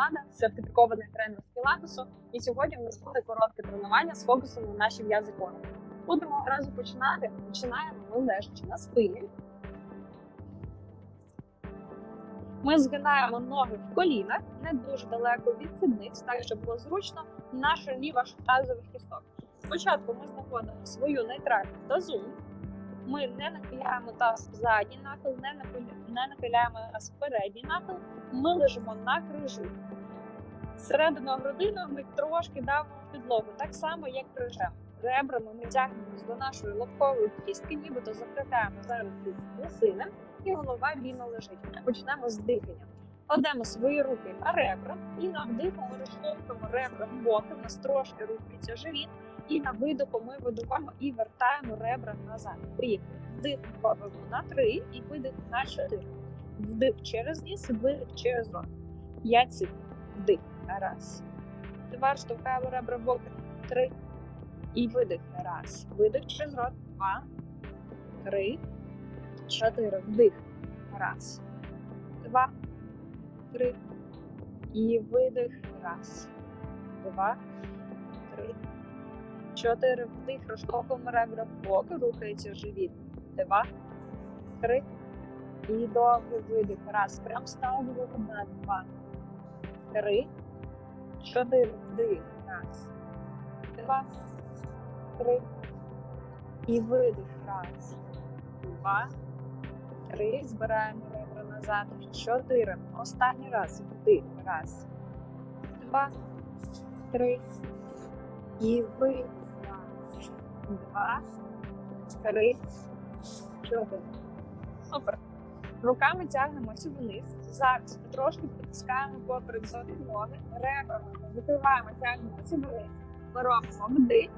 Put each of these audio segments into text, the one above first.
Влада, сертифікований тренер з пілатесу. І сьогодні в нас буде коротке тренування з фокусом на наші м'язи кору. Будемо одразу починати. Починаємо ми лежачи на спині. Ми згинаємо ноги в колінах, не дуже далеко від сідниць, так щоб було зручно наша ліва тазових кісток. Спочатку ми знаходимо свою нейтральну тазу. Ми не нахиляємо таз в задній нахил, не нахиля- нахиляємо таз в передній нахил. Ми лежимо на крижу. Середину грудину ми трошки давимо підлогу, так само, як крижем. Ребрами ми тягнемось до нашої лобкової кістки, нібито закриваємо зараз лосини, і голова вільно лежить. Почнемо з дихання. Кладемо свої руки на ребра і на вдиху ми розштовхуємо ребра в боки, у нас трошки рухається живіт. І на видиху ми видуваємо і вертаємо ребра назад. Поїхали. Вдих робимо на 3 і видих на 4. Вдих через ніс, видих через рот. 5 секунд. Вдих. Раз. Два. Штовхаємо ребра боки. Три. І видих. Раз. Видих через рот. Два. Три. Чотири. Вдих. Раз. Два. Три. І видих. Раз. Два. Три. Чотири. Вдих. Розштовхуємо ребра в боки. Рухається живіт. Два. Три. І довгий видих. Раз. Прям став на два. Три. Чотири. Раз. Два. Три. І видих. Раз. Два. Три. Збираємо ребра назад. Чотири. Останній раз. Вдих. Раз. Два. Три. І видих. Раз. Два. Три. Чотири. Супер. Руками тягнемося вниз. Зараз трошки притискаємо поперек за ноги, ребрами закриваємо, тягнемося вниз. Ми вдих.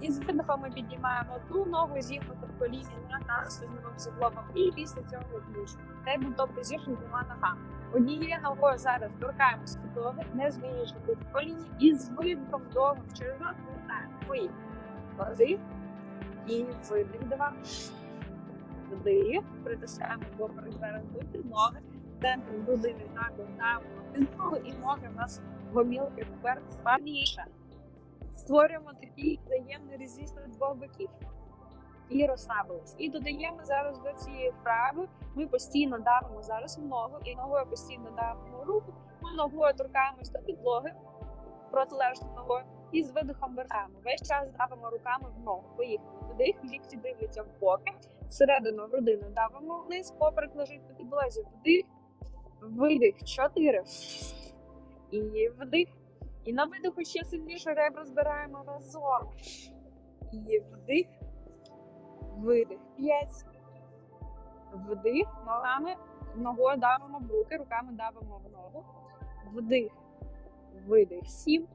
І з видихом ми піднімаємо одну ногу зігнуту в коліні на нас спинним суглобом. І після цього ключ. Table position двома ногами. Однією ногою зараз торкаємося підлоги, не змінюючи тут в коліні. І з видихом довго через рот вертаємо. Поїхали. Вдих. І видих. Два. Вдих. Притискаємо поперек зараз до підлоги. Центр грудини накладаємо підлогу і ноги в нас гомілки тепер спавніше. Створюємо такий взаємний резистор двох боків. І розслабились. І додаємо зараз до цієї вправи. Ми постійно давимо зараз в ногу і ногою постійно давимо руку. Ми ногою торкаємось до підлоги протилежною ногою і з видихом вертаємо. Весь час давимо руками в ногу. Поїхали. Вдих, лікті дивляться в боки. Всередину грудину давимо вниз, поперек лежить на підлозі. Вдих, видих, чотири. І вдих. І на видиху ще сильніше ребра збираємо разом. І вдих, видих. П'ять. Вдих. Ногами, ногою давимо в руки, руками давимо в ногу. Вдих. Видих. Сім.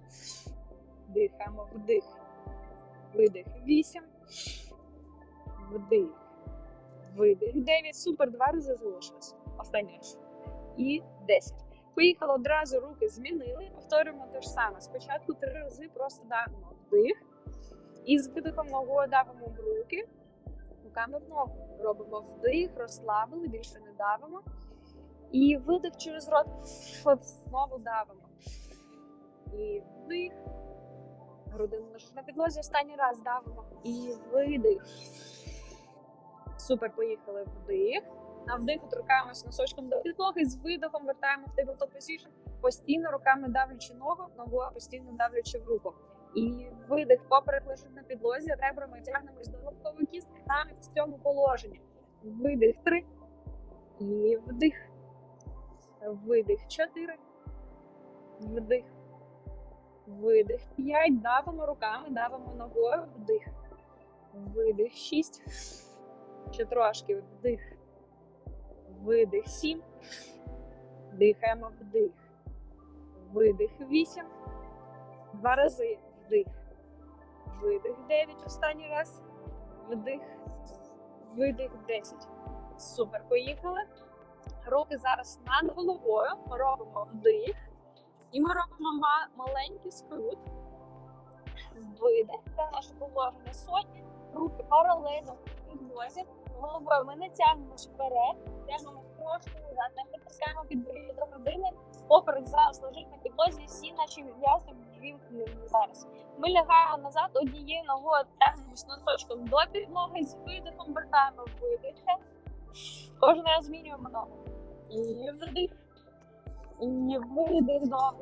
Дихаємо. Вдих. Видих. Вісім. Вдих. Видих. Дев'ять. Супер. Два рази залишилось. Останнє. І десять. Поїхали одразу, руки змінили. Повторюємо те ж саме. Спочатку три рази просто давимо вдих. І з видихом ногою давимо в руки, руками в ногу. Робимо вдих, розслабили, більше не давимо. І видих через рот. Знову давимо. І вдих. Грудину лежить на підлозі. Останній раз давимо. І видих. Супер, поїхали вдих. На вдиху торкаємось носочком до підлоги, з видихом вертаємо в tabletop position, постійно руками давлячи ногу, ногою постійно давлячи в руку. І видих поперек лежить на підлозі, ребрами тягнемось до лобкової кістки навіть в цьому положенні. Видих три. І вдих. Видих чотири. Вдих. Видих. П'ять. Давимо руками, давимо ногою. Вдих. Видих. Шість. Ще трошки вдих. Видих сім. Дихаємо вдих. Видих вісім. Два рази вдих. Видих дев'ять. Останній раз. Вдих. Видих десять. Супер. Поїхали. Руки зараз над головою. Ми робимо вдих. І ми робимо маленький скрут. Видих. Це наше положення сотні. Руки паралельно підлозі. Головою ми не тягнемось вперед, тягнемо трошки назад, не притискаємо підборіддя до грудини. Поперек зараз лежить на підлозі, всі наші м'язи вімкнені зараз. Ми лягаємо назад однією ногою, тягнемось носочком до підлоги, з видихом вертаємо видихи. Кожен раз змінюємо ногу. І вдих. І видих. Два.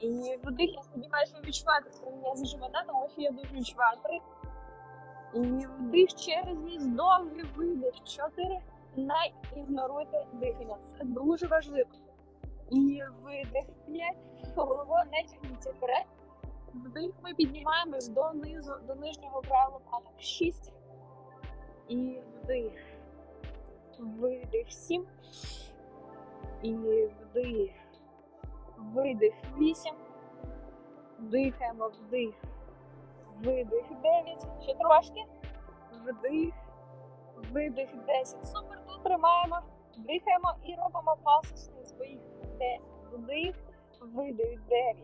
І вдих, я сподіваюся, ви відчуваєте м'язи живота, тому що я дуже відчуваю. І вдих через ніс, довгий видих. Чотири. Не ігноруйте дихання. Це дуже важливо. І видих. П'ять. Головою не тягніться вперед. Вдих ми піднімаємось до низу, до нижнього краю лопаток. Шість. І вдих. Видих. Сім. І вдих. Видих. Вісім. Дихаємо вдих. Видих 9. Ще трошки. Вдих. Видих 10. Супер. Тут тримаємо. Дихаємо і робимо паузу сниз. Поїхали. 10. Вдих. Видих 9.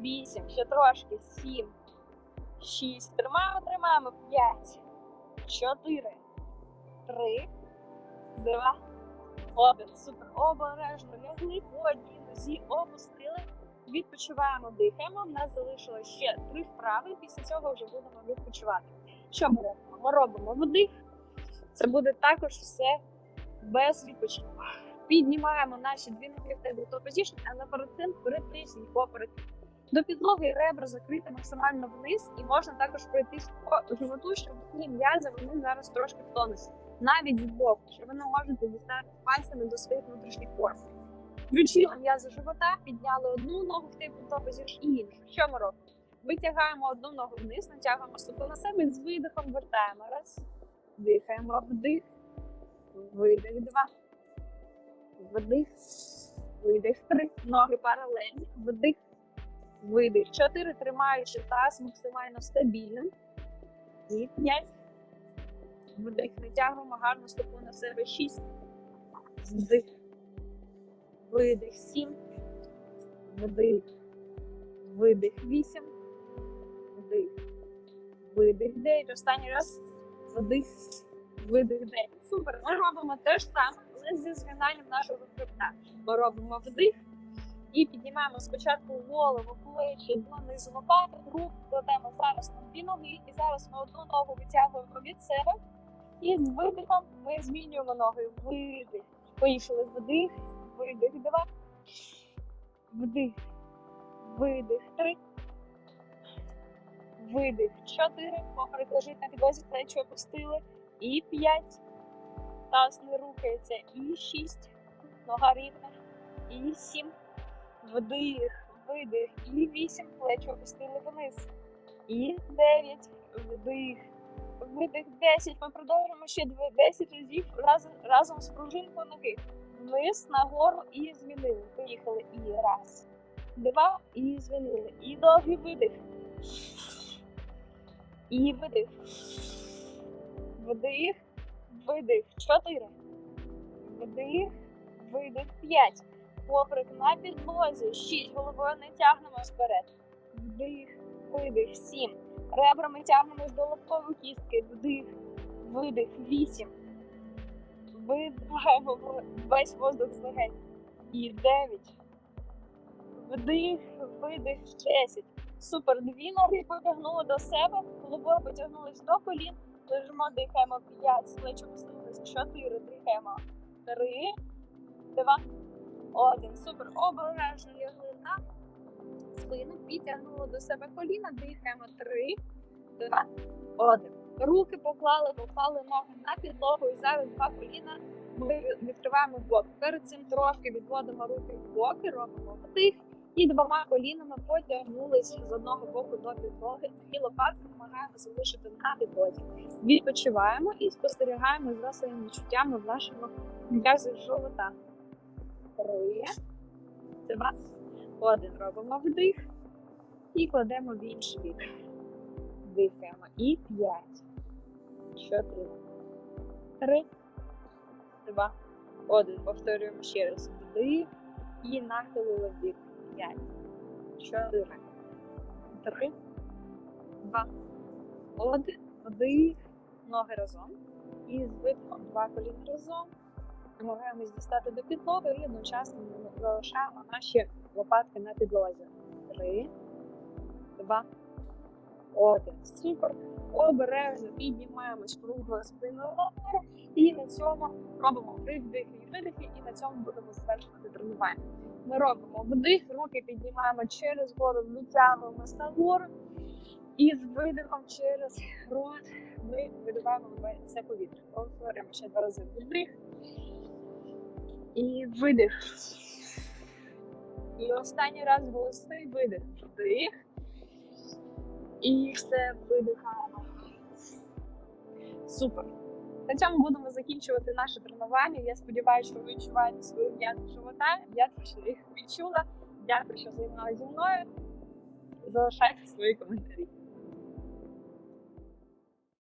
8. Ще трошки. 7. 6. Тримаємо, тримаємо. 5. 4. 3. 2. Один. Супер. Обережно. Лягли по одній нозі. Опустили. Відпочиваємо, дихаємо. У нас залишилось ще три вправи. Після цього вже будемо відпочивати. Що ми робимо? Ми робимо вдих. Це буде також все без відпочинку. Піднімаємо наші дві ноги в позицію, але перед цим притисніть поперек до підлоги ребра закрити максимально вниз, і можна також пройтись по животу, щоб ці м'язи вони зараз трошки в тонусі, навіть збоку, що ви не можете дістати пальцями до своїх внутрішніх форм. Включили м'язи живота, підняли одну ногу в тейбл позицію і іншу. Що ми робимо? Витягаємо одну ногу вниз, натягуємо стопу на себе, з видихом вертаємо. Раз. Дихаємо, вдих. Видих. Два. Вдих. Видих. Три. Ноги паралельні. Вдих. Видих. Чотири. Тримаючи таз максимально стабільним. І п'ять. Вдих. Натягуємо гарну стопу на себе. Шість. Вдих. Видих. Сім. Вдих. Видих. Вісім. Вдих. Видих. Дев'ять. Останній раз. Вдих. Видих. Дев'ять. Супер. Ми робимо те ж саме, але зі згинанням нашого хребта. Ми робимо вдих. І піднімаємо спочатку голову, плечі, донизу лопаток, рук кладемо зараз на дві ноги. І зараз ми одну ногу витягуємо від себе. І з видихом ми змінюємо ноги. Видих. Поїхали вдих, видих, два. Вдих. Видих. Три. Видих. Чотири. Поперек лежить на підлозі, плечі опустили. І п'ять. Таз не рухається. І шість. Нога рівна. І сім. Вдих. Видих. І вісім. Плечі опустили вниз. І дев'ять. Вдих. Видих 10. Ми продовжуємо ще 10 разів разом, разом з пружинкою ноги. Вниз, нагору і змінили. Поїхали. І раз, два, і змінили. І довгий видих. І видих. Вдих, видих. Чотири. Вдих, видих. П'ять. Поперек на підлозі. Шість. Головою не тягнемо вперед. Вдих, видих. Сім. Ребрами тягнемось до лобкової кістки. Вдих, видих. Вісім. Видихаємо весь воздух з легень. І дев'ять. Вдих, видих, десять. Супер. Дві ноги потягнули до себе, головою потягнулись до колін. Лежимо, дихаємо п'ять, з плечі опустились. Чотири. Дихаємо. Три, два, один. Супер. Обережно лягли на спину, підтягнули до себе коліна, дихаємо. Три, два, один. Руки поклали, поклали ноги на підлогу і зараз два коліна ми відкриваємо в бок. Перед цим трошки відводимо руки в боки, робимо вдих і двома колінами потягнулись з одного боку до підлоги. І лопатки намагаємо залишити на підлозі. Відпочиваємо і спостерігаємо за своїми відчуттями вашого м'язу живота. Три, два, один. Робимо вдих і кладемо в інший бік. Дихаємо. І п'ять, чотири, три, два, один. Повторюємо ще раз. Вдих і нахилили в бік. П'ять, чотири, три, два, один. Вдих. Ноги разом. І з видихом два коліна разом. Намагаємось дістати до підлоги і одночасно залишаємо наші лопатки на підлозі. Три, два, один. Супер. Обережно піднімаємось круглою спиною. І на цьому робимо вдихи і видихи, і на цьому будемо завершувати тренування. Ми робимо вдих, руки піднімаємо через голову, витягуємося нагору. І з видихом через рот ми видуваємо все повітря. Повторюємо ще два рази вдих. І видих. І останній раз голосний видих. Вдих. І все видихаємо. Супер. На цьому будемо закінчувати наше тренування. Я сподіваюся, що ви відчуваєте свою м'язку живота. Я точно їх відчула. Дякую, що займалися зі мною. Залишайте свої коментарі.